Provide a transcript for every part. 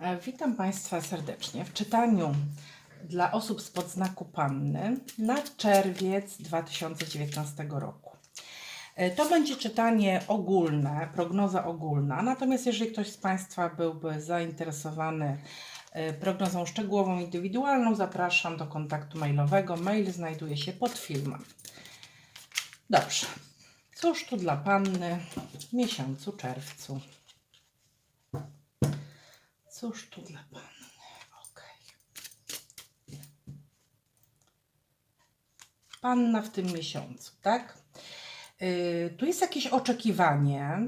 E, Witam Państwa serdecznie w czytaniu dla osób spod znaku Panny na czerwiec 2019 roku. E, To będzie czytanie ogólne, prognoza ogólna, natomiast jeżeli ktoś z Państwa byłby zainteresowany e, prognozą szczegółową, indywidualną, zapraszam do kontaktu mailowego. Mail znajduje się pod filmem. Dobrze. Cóż tu dla Panny w miesiącu czerwcu? Cóż tu dla Panny? Okej. Panna w tym miesiącu, tak? Yy, tu jest jakieś oczekiwanie.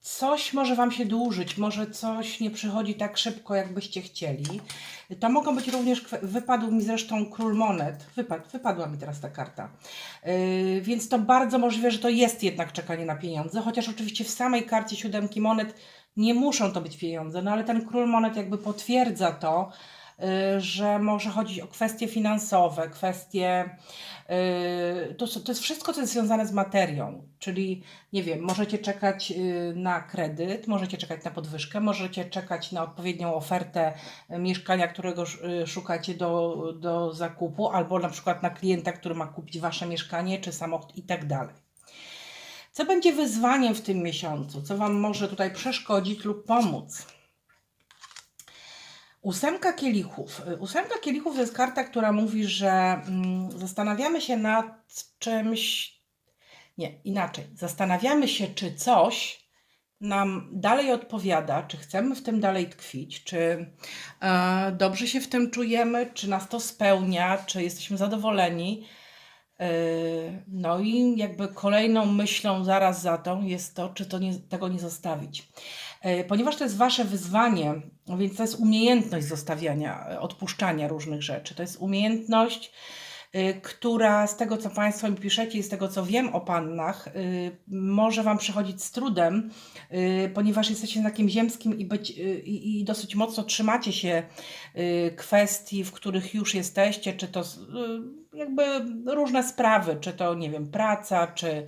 Coś może Wam się dłużyć, może coś nie przychodzi tak szybko, jakbyście chcieli. To mogą być również, wypadł mi zresztą król monet, Wypad, wypadła mi teraz ta karta. Yy, więc to bardzo możliwe, że to jest jednak czekanie na pieniądze, chociaż oczywiście w samej karcie siódemki monet nie muszą to być pieniądze, no ale ten król monet jakby potwierdza to, y, że może chodzić o kwestie finansowe, kwestie. y, To, to jest wszystko, co jest związane z materią. Czyli, nie wiem, możecie czekać y, na kredyt, możecie czekać na podwyżkę, możecie czekać na odpowiednią ofertę mieszkania, którego sz- szukacie do, do zakupu, albo na przykład na klienta, który ma kupić wasze mieszkanie czy samochód i tak dalej. Co będzie wyzwaniem w tym miesiącu? Co Wam może tutaj przeszkodzić lub pomóc? Ósemka kielichów. Ósemka kielichów to jest karta, która mówi, że mm, zastanawiamy się nad czymś. Nie, inaczej. Zastanawiamy się, czy coś nam dalej odpowiada, czy chcemy w tym dalej tkwić, czy e, dobrze się w tym czujemy, czy nas to spełnia, czy jesteśmy zadowoleni. Yy, No i jakby kolejną myślą zaraz za tą jest to, czy to nie, tego nie zostawić. Yy, Ponieważ to jest wasze wyzwanie, więc to jest umiejętność zostawiania, odpuszczania różnych rzeczy. To jest umiejętność, która z tego, co Państwo mi piszecie i z tego, co wiem o pannach, yy, może Wam przychodzić z trudem, yy, ponieważ jesteście znakiem ziemskim i, być, i, i dosyć mocno trzymacie się kwestii, w których już jesteście, czy to jakby różne sprawy, czy to, nie wiem, praca, czy,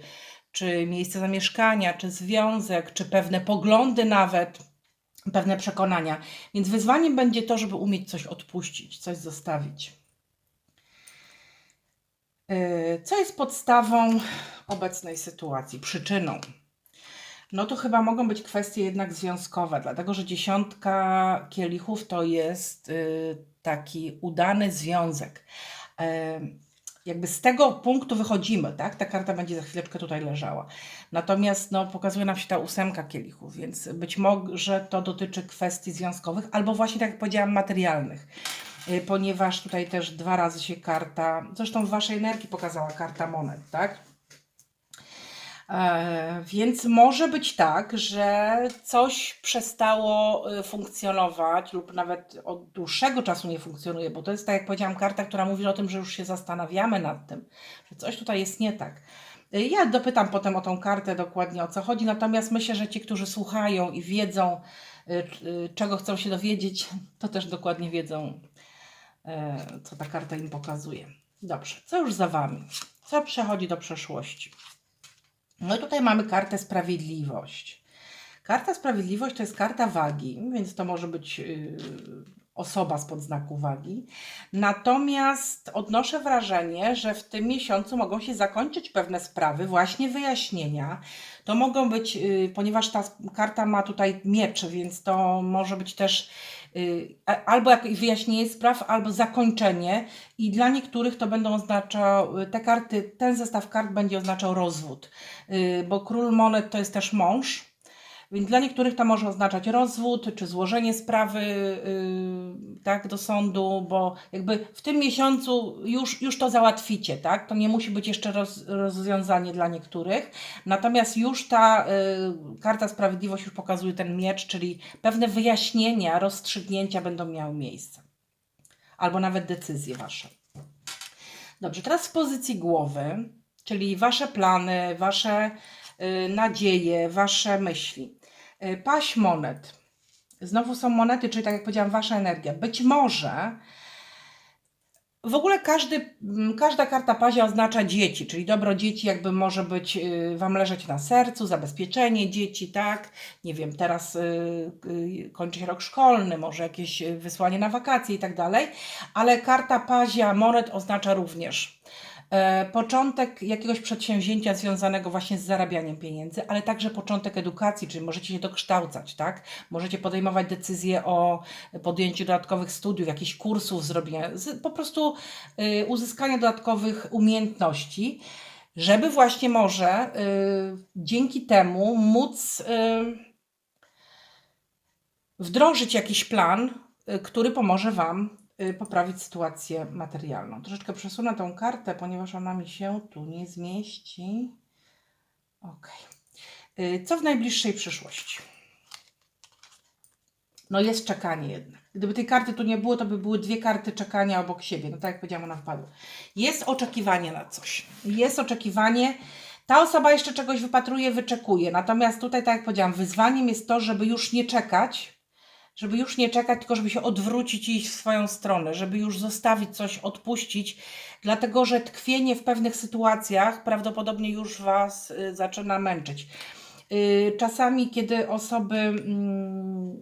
czy miejsce zamieszkania, czy związek, czy pewne poglądy nawet, pewne przekonania. Więc wyzwaniem będzie to, żeby umieć coś odpuścić, coś zostawić. Yy, Co jest podstawą obecnej sytuacji, przyczyną? No to chyba mogą być kwestie jednak związkowe, dlatego że dziesiątka kielichów to jest y, taki udany związek. Em, Jakby z tego punktu wychodzimy, tak? Ta karta będzie za chwileczkę tutaj leżała. Natomiast no, pokazuje nam się ta ósemka kielichów, więc być może to dotyczy kwestii związkowych, albo właśnie, tak jak powiedziałam, materialnych. Y, Ponieważ tutaj też dwa razy się karta, zresztą w Waszej energii pokazała karta monet, tak? E, Więc może być tak, że coś przestało y, funkcjonować lub nawet od dłuższego czasu nie funkcjonuje, bo to jest, tak jak powiedziałam, karta, która mówi o tym, że już się zastanawiamy nad tym, że coś tutaj jest nie tak. Y, Ja dopytam potem o tą kartę dokładnie o co chodzi, natomiast myślę, że ci, którzy słuchają i wiedzą, czego chcą się dowiedzieć, to też dokładnie wiedzą, co ta karta im pokazuje. Dobrze, co już za Wami? Co przechodzi do przeszłości? No i tutaj mamy kartę Sprawiedliwość. Karta Sprawiedliwość to jest karta wagi, więc to może być yy, osoba spod znaku wagi. Natomiast odnoszę wrażenie, że w tym miesiącu mogą się zakończyć pewne sprawy, właśnie wyjaśnienia. To mogą być, yy, ponieważ ta karta ma tutaj miecz, więc to może być też albo jakieś wyjaśnienie spraw, albo zakończenie. I dla niektórych to będą oznaczały, te karty, ten zestaw kart będzie oznaczał rozwód. Y, bo król monet to jest też mąż, więc dla niektórych to może oznaczać rozwód czy złożenie sprawy y, tak, do sądu, bo jakby w tym miesiącu już, już to załatwicie, tak? To nie musi być jeszcze roz, rozwiązanie dla niektórych. Natomiast już ta y, karta sprawiedliwość już pokazuje ten miecz, czyli pewne wyjaśnienia, rozstrzygnięcia będą miały miejsce. Albo nawet decyzje wasze. Dobrze, teraz w pozycji głowy, czyli wasze plany, wasze y, nadzieje, wasze myśli. Y, paść monet. Znowu są monety, czyli tak jak powiedziałam, wasza energia. Być może W ogóle każdy, mm, każda karta pazia oznacza dzieci, czyli dobro dzieci jakby może być y, Wam leżeć na sercu, zabezpieczenie dzieci, tak? Nie wiem, teraz y, y, kończy się rok szkolny, może jakieś wysłanie na wakacje i tak dalej, ale karta pazia monet oznacza również e, początek jakiegoś przedsięwzięcia związanego właśnie z zarabianiem pieniędzy, ale także początek edukacji, czyli możecie się dokształcać, tak? Możecie podejmować decyzje o podjęciu dodatkowych studiów, jakichś kursów, zrobienia, po prostu y, uzyskania dodatkowych umiejętności, żeby właśnie może y, dzięki temu móc y, wdrożyć jakiś plan, który pomoże Wam poprawić sytuację materialną. Troszeczkę przesunę tą kartę, ponieważ ona mi się tu nie zmieści. Ok. Y, Co w najbliższej przyszłości? No jest czekanie jednak. Gdyby tej karty tu nie było, to by były dwie karty czekania obok siebie. No tak jak powiedziałam, ona wpadła. Jest oczekiwanie na coś. Jest oczekiwanie. Ta osoba jeszcze czegoś wypatruje, wyczekuje. Natomiast tutaj, tak jak powiedziałam, wyzwaniem jest to, żeby już nie czekać, żeby już nie czekać, tylko żeby się odwrócić i iść w swoją stronę, żeby już zostawić coś, odpuścić, dlatego że tkwienie w pewnych sytuacjach prawdopodobnie już Was y, zaczyna męczyć. Y, Czasami, kiedy osoby mm,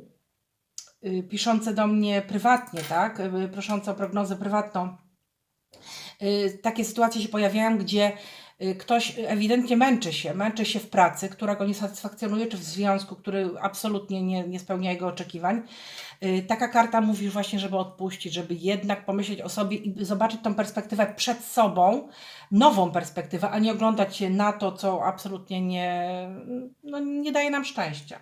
y, piszące do mnie prywatnie, tak, proszące o prognozę prywatną, takie sytuacje się pojawiają, gdzie y, ktoś ewidentnie męczy się, męczy się w pracy, która go nie satysfakcjonuje, czy w związku, który absolutnie nie, nie spełnia jego oczekiwań. Y, Taka karta mówi właśnie, żeby odpuścić, żeby jednak pomyśleć o sobie i zobaczyć tą perspektywę przed sobą, nową perspektywę, a nie oglądać się na to, co absolutnie nie, no, nie daje nam szczęścia.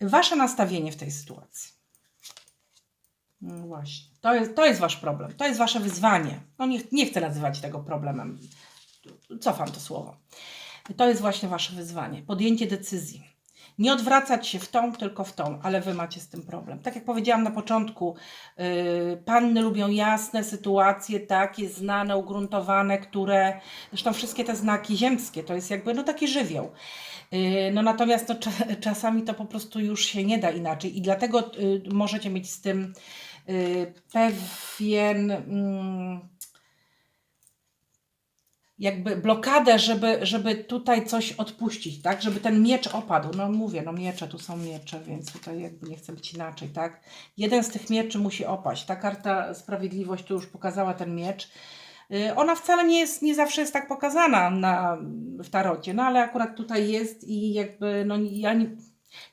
Wasze nastawienie w tej sytuacji. No właśnie. To jest, to jest wasz problem. To jest wasze wyzwanie. No nie, nie chcę nazywać tego problemem. Cofam to słowo. To jest właśnie wasze wyzwanie. Podjęcie decyzji. Nie odwracać się w tą, tylko w tą, ale wy macie z tym problem. Tak jak powiedziałam na początku, yy, panny lubią jasne sytuacje, takie znane, ugruntowane, które, zresztą wszystkie te znaki ziemskie, to jest jakby no taki żywioł. Yy, No natomiast no, cza- czasami to po prostu już się nie da inaczej i dlatego yy, możecie mieć z tym pewien mm, jakby blokadę, żeby, żeby tutaj coś odpuścić, tak? Żeby ten miecz opadł. No mówię, no miecze, tu są miecze, więc tutaj jakby nie chcę być inaczej, tak? Jeden z tych mieczy musi opaść. Ta karta Sprawiedliwość tu już pokazała ten miecz. Y, Ona wcale nie jest, nie zawsze jest tak pokazana na, w tarocie, no ale akurat tutaj jest i jakby, no ja nie,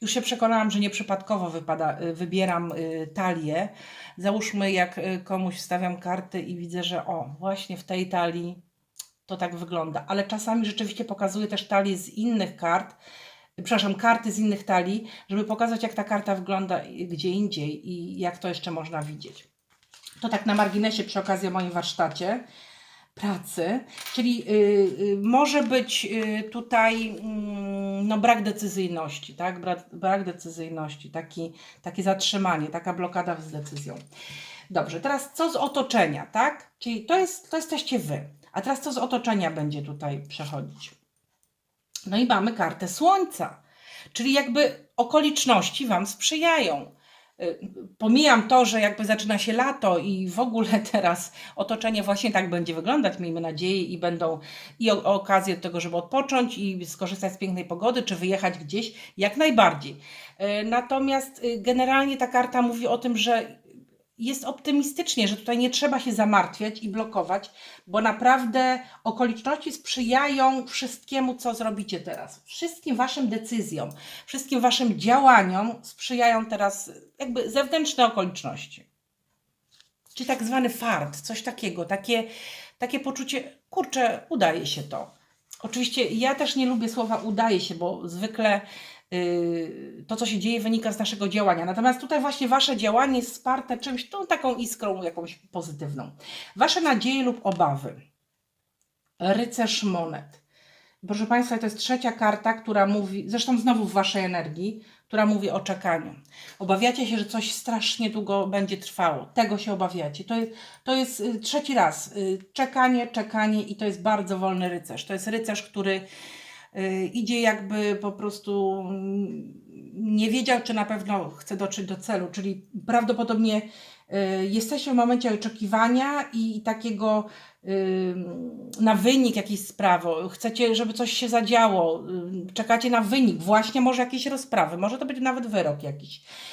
już się przekonałam, że nieprzypadkowo wypada, y, wybieram y, talię. Załóżmy, jak y, komuś wstawiam karty i widzę, że o, właśnie w tej talii to tak wygląda, ale czasami rzeczywiście pokazuję też talie z innych kart, przepraszam, karty z innych talii, żeby pokazać, jak ta karta wygląda gdzie indziej i jak to jeszcze można widzieć. To tak na marginesie przy okazji o moim warsztacie pracy, czyli y, y, może być y, tutaj mm, no, brak decyzyjności, tak? Brak, brak decyzyjności, taki, takie zatrzymanie, taka blokada z decyzją. Dobrze, teraz co z otoczenia, tak? Czyli to, jest, to jesteście wy. A teraz co z otoczenia będzie tutaj przechodzić? No i mamy kartę Słońca, czyli jakby okoliczności Wam sprzyjają. Y, Pomijam to, że jakby zaczyna się lato i w ogóle teraz otoczenie właśnie tak będzie wyglądać, miejmy nadzieję, i będą i okazje do tego, żeby odpocząć i skorzystać z pięknej pogody, czy wyjechać gdzieś, jak najbardziej. Y, Natomiast y, generalnie ta karta mówi o tym, że jest optymistycznie, że tutaj nie trzeba się zamartwiać i blokować, bo naprawdę okoliczności sprzyjają wszystkiemu, co zrobicie teraz. Wszystkim Waszym decyzjom, wszystkim Waszym działaniom sprzyjają teraz jakby zewnętrzne okoliczności. Czyli tak zwany fart, coś takiego, takie, takie poczucie, kurczę, udaje się to. Oczywiście ja też nie lubię słowa udaje się, bo zwykle to, co się dzieje, wynika z naszego działania. Natomiast tutaj właśnie Wasze działanie jest wsparte czymś, tą taką iskrą jakąś pozytywną. Wasze nadzieje lub obawy. Rycerz monet. Proszę Państwa, to jest trzecia karta, która mówi, zresztą znowu w Waszej energii, która mówi o czekaniu. Obawiacie się, że coś strasznie długo będzie trwało. Tego się obawiacie. To jest, to jest y, trzeci raz. y, Czekanie, czekanie i to jest bardzo wolny rycerz. To jest rycerz, który y, idzie jakby po prostu mm, nie wiedział, czy na pewno chce dotrzeć do celu, czyli prawdopodobnie y, jesteście w momencie oczekiwania i takiego y, na wynik jakiejś sprawy. Chcecie, żeby coś się zadziało, y, czekacie na wynik, właśnie może jakieś rozprawy, może to będzie nawet wyrok jakiś. y,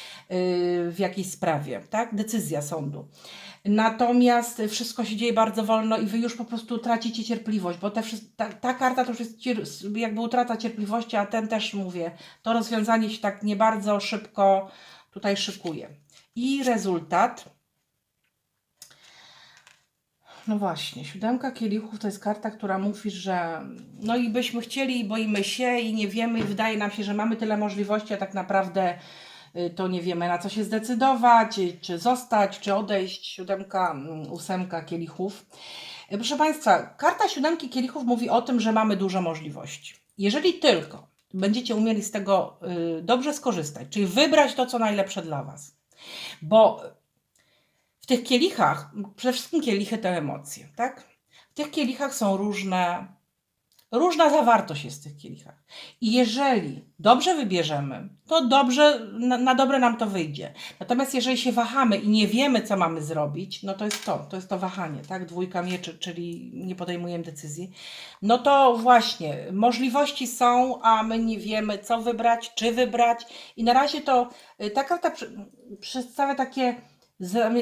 w jakiejś sprawie, tak? Decyzja sądu. Natomiast wszystko się dzieje bardzo wolno i wy już po prostu tracicie cierpliwość, bo te, ta, ta karta to już jest jakby utrata cierpliwości, a ten też mówię, to rozwiązanie się tak nie bardzo szybko tutaj szykuje. I rezultat. No właśnie, siódemka kielichów to jest karta, która mówi, że no i byśmy chcieli, boimy się i nie wiemy, i wydaje nam się, że mamy tyle możliwości, a tak naprawdę y, to nie wiemy na co się zdecydować, y, czy zostać, czy odejść. Siódemka, mm, ósemka kielichów. Y, Proszę Państwa, karta siódemki kielichów mówi o tym, że mamy dużo możliwości. Jeżeli tylko będziecie umieli z tego y, dobrze skorzystać, czyli wybrać to, co najlepsze dla Was, bo w tych kielichach, przede wszystkim kielichy to emocje, tak? W tych kielichach są różne, różna zawartość jest w tych kielichach. I jeżeli dobrze wybierzemy, to dobrze, na, na dobre nam to wyjdzie. Natomiast jeżeli się wahamy i nie wiemy, co mamy zrobić, no to jest to, to jest to wahanie, tak? Dwójka mieczy, czyli nie podejmujemy decyzji. No to właśnie, możliwości są, a my nie wiemy, co wybrać, czy wybrać. I na razie to y, ta karta przedstawia takie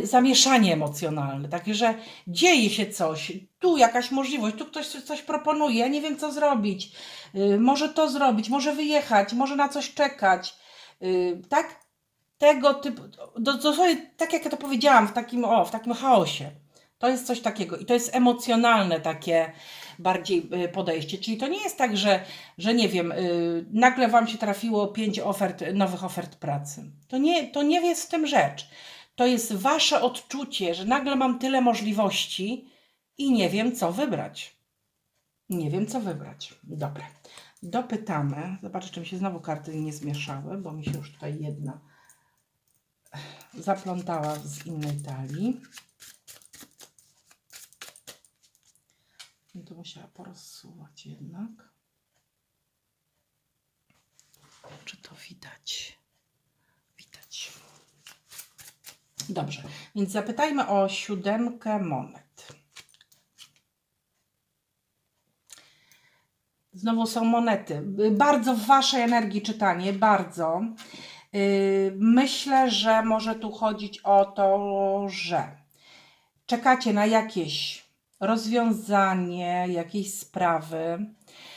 zamieszanie emocjonalne, takie, że dzieje się coś, tu jakaś możliwość, tu ktoś coś- proponuje, ja nie wiem co zrobić, y, może to zrobić, może wyjechać, może na coś czekać, y, tak? Tego typu, do, dosłownie tak jak ja to powiedziałam, w takim, o, w takim chaosie. To jest coś takiego i to jest emocjonalne takie bardziej y, podejście. Czyli to nie jest tak, że, że nie wiem, nagle Wam się trafiło pięć ofert, nowych ofert pracy. To nie, to nie jest w tym rzecz. To jest Wasze odczucie, że nagle mam tyle możliwości i nie wiem, co wybrać. Nie wiem, co wybrać. Dobra. Dopytamy. Zobaczę, czy mi się znowu karty nie zmieszały, bo mi się już tutaj jedna zaplątała z innej talii. No to musiała porozsuwać jednak. Czy to widać? Widać. Dobrze, więc zapytajmy o siódemkę monet. Znowu są monety. Y, Bardzo w Waszej energii czytanie, bardzo. Yy, Myślę, że może tu chodzić o to, że czekacie na jakieś rozwiązanie, jakieś sprawy, y,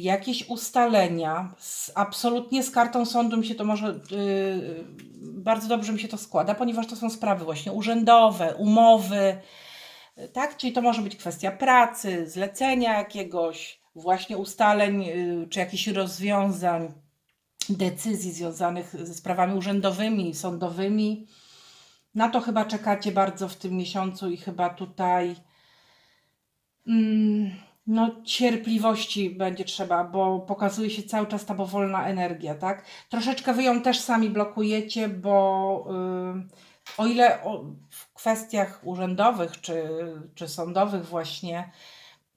jakieś ustalenia. Z, absolutnie z kartą sądu mi się to może, y, bardzo dobrze mi się to składa, ponieważ to są sprawy właśnie urzędowe, umowy, y, tak? Czyli to może być kwestia pracy, zlecenia jakiegoś, właśnie ustaleń, y, czy jakichś rozwiązań, decyzji związanych ze sprawami urzędowymi, sądowymi. Na to chyba czekacie bardzo w tym miesiącu i chyba tutaj mm, no, cierpliwości będzie trzeba, bo pokazuje się cały czas ta powolna energia, tak? Troszeczkę wy ją też sami blokujecie, bo y, o ile o, w kwestiach urzędowych czy, czy sądowych właśnie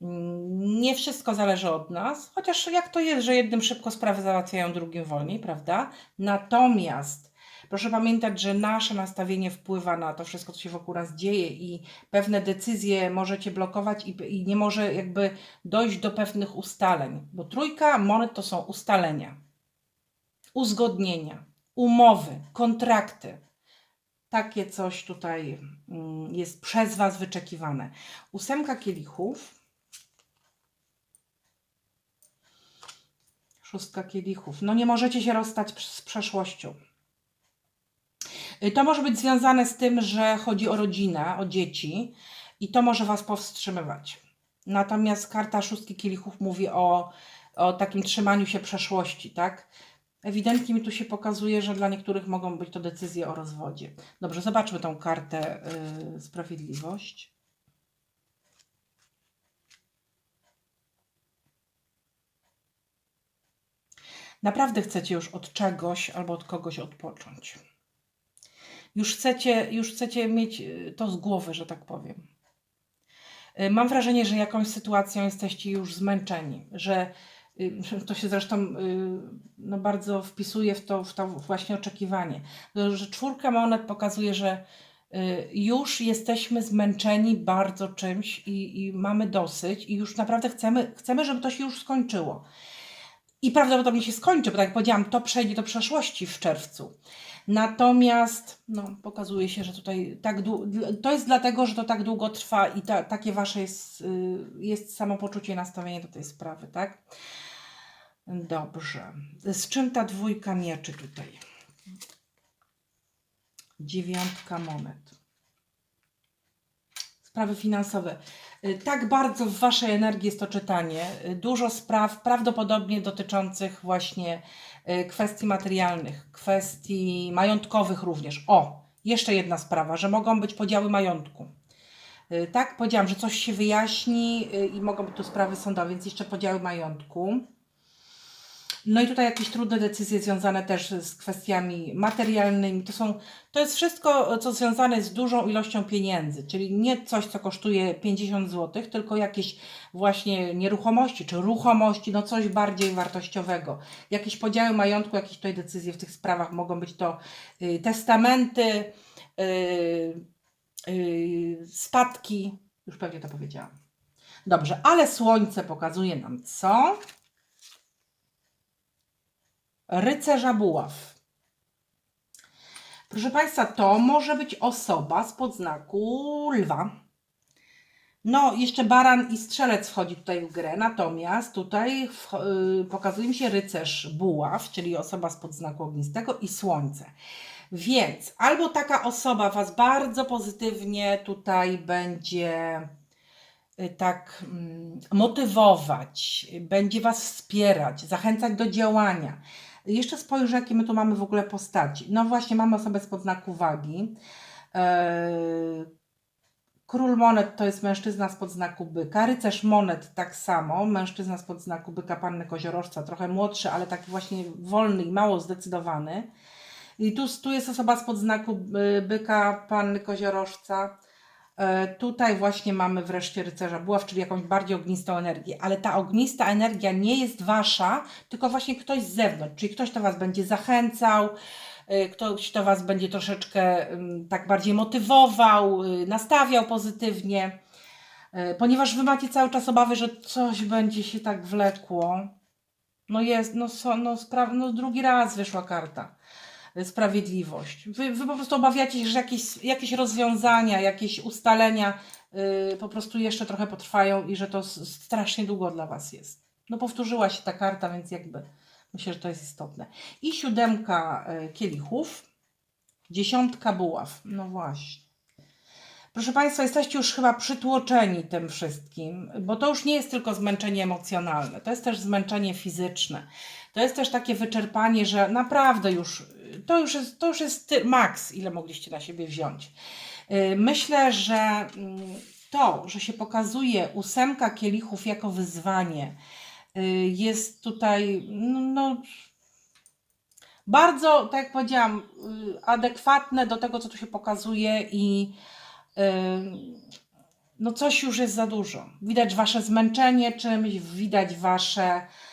mm, nie wszystko zależy od nas, chociaż jak to jest, że jednym szybko sprawy załatwiają, drugim wolniej, prawda? Natomiast Proszę pamiętać, że nasze nastawienie wpływa na to wszystko, co się wokół nas dzieje i pewne decyzje możecie blokować i, i nie może jakby dojść do pewnych ustaleń, bo trójka monet to są ustalenia, uzgodnienia, umowy, kontrakty. Takie coś tutaj mm, jest przez Was wyczekiwane. Ósemka kielichów. Szóstka kielichów. No nie możecie się rozstać z przeszłością. Y, To może być związane z tym, że chodzi o rodzinę, o dzieci i to może Was powstrzymywać. Natomiast karta szóstki kielichów mówi o, o takim trzymaniu się przeszłości, tak? Ewidentnie mi tu się pokazuje, że dla niektórych mogą być to decyzje o rozwodzie. Dobrze, zobaczmy tą kartę y, Sprawiedliwość. Naprawdę chcecie już od czegoś albo od kogoś odpocząć. Już chcecie, już chcecie mieć y, to z głowy, że tak powiem. Y, Mam wrażenie, że jakąś sytuacją jesteście już zmęczeni, że y, to się zresztą no bardzo wpisuje w to, w to właśnie oczekiwanie, że czwórka monet pokazuje, że już jesteśmy zmęczeni bardzo czymś i, i mamy dosyć i już naprawdę chcemy, chcemy, żeby to się już skończyło. I prawdopodobnie się skończy, bo tak jak powiedziałam, to przejdzie do przeszłości w czerwcu. Natomiast no, pokazuje się, że tutaj tak to jest dlatego, że to tak długo trwa i ta, takie wasze jest, y, jest samopoczucie nastawienie do tej sprawy, tak? Dobrze. Z czym ta dwójka mieczy tutaj? Dziewiątka monet. Sprawy finansowe. Y, Tak bardzo w Waszej energii jest to czytanie. Y, Dużo spraw, prawdopodobnie dotyczących właśnie kwestii materialnych, kwestii majątkowych również. O, jeszcze jedna sprawa, że mogą być podziały majątku. Y, Tak, powiedziałam, że coś się wyjaśni y, i mogą być tu sprawy sądowe, więc jeszcze podziały majątku. No i tutaj jakieś trudne decyzje związane też z kwestiami materialnymi. To, są, to jest wszystko, co związane z dużą ilością pieniędzy, czyli nie coś, co kosztuje 50 zł, tylko jakieś właśnie nieruchomości czy ruchomości, no coś bardziej wartościowego. Jakieś podziały majątku, jakieś tutaj decyzje w tych sprawach mogą być to y, testamenty, y, y, spadki. Już pewnie to powiedziałam. Dobrze, ale słońce pokazuje nam co? Rycerza buław. Proszę Państwa, to może być osoba z podznaku lwa. No, jeszcze baran i strzelec wchodzi tutaj w grę, natomiast tutaj w, y, pokazuje mi się rycerz buław, czyli osoba z podznaku ognistego i słońce. Więc albo taka osoba Was bardzo pozytywnie tutaj będzie y, tak mm, motywować, będzie Was wspierać, zachęcać do działania. Jeszcze spojrzę, jakie my tu mamy w ogóle postaci. No właśnie, mamy osobę z podznaku wagi. Eee, Król monet to jest mężczyzna z podznaku byka. Rycerz monet tak samo, mężczyzna z podznaku byka, panny koziorożca, trochę młodszy, ale taki właśnie wolny i mało zdecydowany. I tu, tu jest osoba z podznaku y, byka, panny koziorożca. E, Tutaj właśnie mamy wreszcie rycerza buław, czyli jakąś bardziej ognistą energię, ale ta ognista energia nie jest wasza, tylko właśnie ktoś z zewnątrz, czyli ktoś to was będzie zachęcał, y, ktoś to was będzie troszeczkę ym, tak bardziej motywował, y, nastawiał pozytywnie, ponieważ wy macie cały czas obawy, że coś będzie się tak wlekło. No jest, no, no, spra- no drugi raz wyszła karta sprawiedliwość. Wy, wy po prostu obawiacie się, że jakieś, jakieś rozwiązania, jakieś ustalenia yy, po prostu jeszcze trochę potrwają i że to strasznie długo dla Was jest. No powtórzyła się ta karta, więc jakby myślę, że to jest istotne. I siódemka y, kielichów, dziesiątka buław. No właśnie. Proszę Państwa, jesteście już chyba przytłoczeni tym wszystkim, bo to już nie jest tylko zmęczenie emocjonalne, to jest też zmęczenie fizyczne. To jest też takie wyczerpanie, że naprawdę już to już jest, to już jest maks, ile mogliście na siebie wziąć. Yy, Myślę, że mm, to, że się pokazuje ósemka kielichów jako wyzwanie, yy, jest tutaj no, no, bardzo, tak jak powiedziałam, yy, adekwatne do tego, co tu się pokazuje i no coś już jest za dużo. Widać wasze zmęczenie czymś, widać wasze y,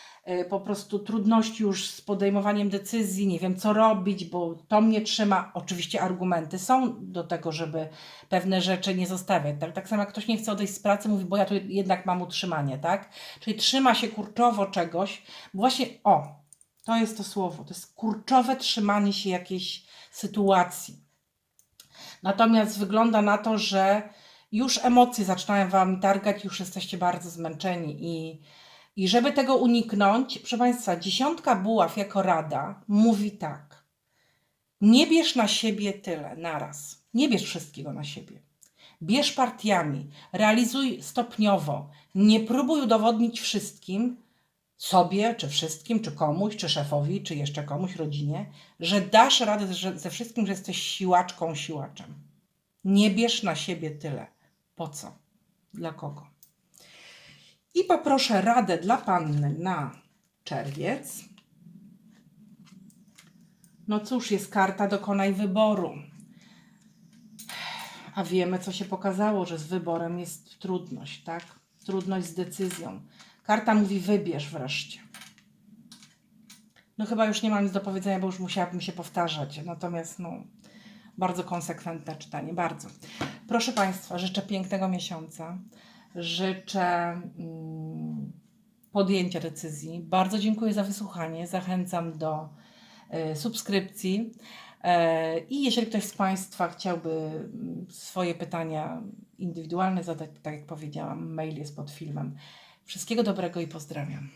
po prostu trudności już z podejmowaniem decyzji, nie wiem co robić, bo to mnie trzyma. Oczywiście argumenty są do tego, żeby pewne rzeczy nie zostawiać. Tak, tak samo jak ktoś nie chce odejść z pracy, mówi, bo ja tu jednak mam utrzymanie, tak? Czyli trzyma się kurczowo czegoś, właśnie o, to jest to słowo, to jest kurczowe trzymanie się jakiejś sytuacji. Natomiast wygląda na to, że już emocje zaczynają Wam targać, już jesteście bardzo zmęczeni. I, I żeby tego uniknąć, proszę Państwa, dziesiątka buław jako rada mówi tak. Nie bierz na siebie tyle naraz. Nie bierz wszystkiego na siebie. Bierz partiami, realizuj stopniowo. Nie próbuj udowodnić wszystkim, sobie, czy wszystkim, czy komuś, czy szefowi, czy jeszcze komuś, rodzinie, że dasz radę ze, wszystkim, że jesteś siłaczką, siłaczem. Nie bierz na siebie tyle. Po co? Dla kogo? I poproszę radę dla panny na czerwiec. No cóż, jest karta dokonaj wyboru. A wiemy, co się pokazało, że z wyborem jest trudność, tak? Trudność z decyzją. Karta mówi wybierz wreszcie. No chyba już nie mam nic do powiedzenia, bo już musiałabym się powtarzać. Natomiast no, bardzo konsekwentne czytanie, bardzo. Proszę Państwa, życzę pięknego miesiąca. Życzę mm, podjęcia decyzji. Bardzo dziękuję za wysłuchanie. Zachęcam do e, subskrypcji. E, I jeżeli ktoś z Państwa chciałby mm, swoje pytania indywidualne zadać, tak jak powiedziałam, mail jest pod filmem. Wszystkiego dobrego i pozdrawiam.